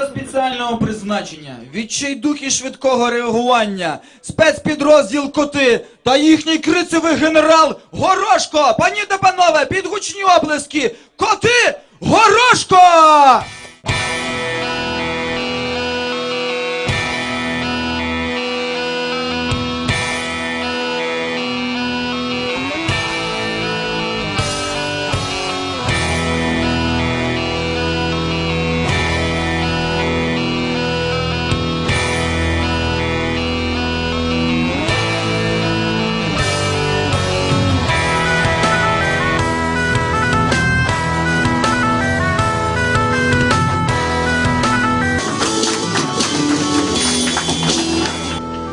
міста спеціального призначення, відчайдухи швидкого реагування, спецпідрозділ коти та їхній крицевий генерал Горошко! Пані та панове, підгучні облески! Коти! Горошко!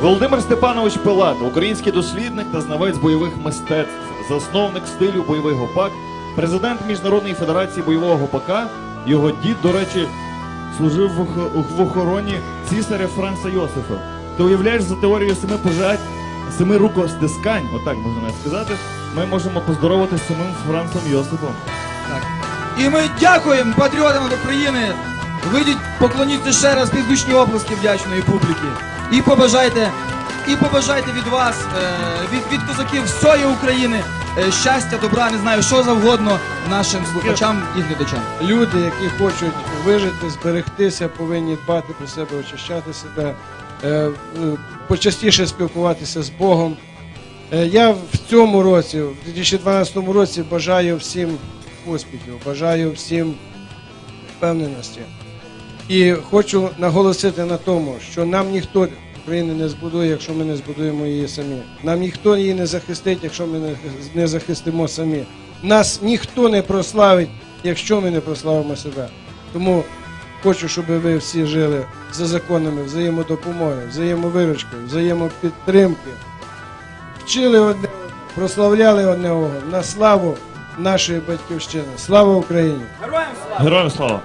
Володимир Степанович Пилат, український дослідник та знавець бойових мистецтв, засновник стилю бойовий гопак, президент Міжнародної федерації бойового гопака. Його дід, до речі, служив в охороні цісаря Франца Йосифа. Ти уявляєш за теорією семи пожать, семи рукостискань, отак можна навіть сказати, ми можемо поздоровати з самим Францем Йосифом. Так. І ми дякуємо патріотам України. Вийдіть, поклоніться ще раз під гучні оплески вдячної публіки. І побажайте, і побажайте від вас, е, від, від козаків всієї України, е, щастя, добра, не знаю, що завгодно нашим слухачам і глядачам. Люди, які хочуть вижити, зберегтися, повинні дбати про себе, очищати себе, е, почастіше спілкуватися з Богом. Я в цьому році, в 2012 році, бажаю всім успіхів, бажаю всім впевненості. І хочу наголосити на тому, що нам ніхто України не збудує, якщо ми не збудуємо її самі. Нам ніхто її не захистить, якщо ми не- захистимо самі. Нас ніхто не прославить, якщо ми не прославимо себе. Тому хочу, щоб ви всі жили за законами взаємодопомоги, взаємовиручки, взаємопідтримки. Вчили одне, прославляли одне одного на славу нашої батьківщини. Слава Україні! Героям слава! Героям слава!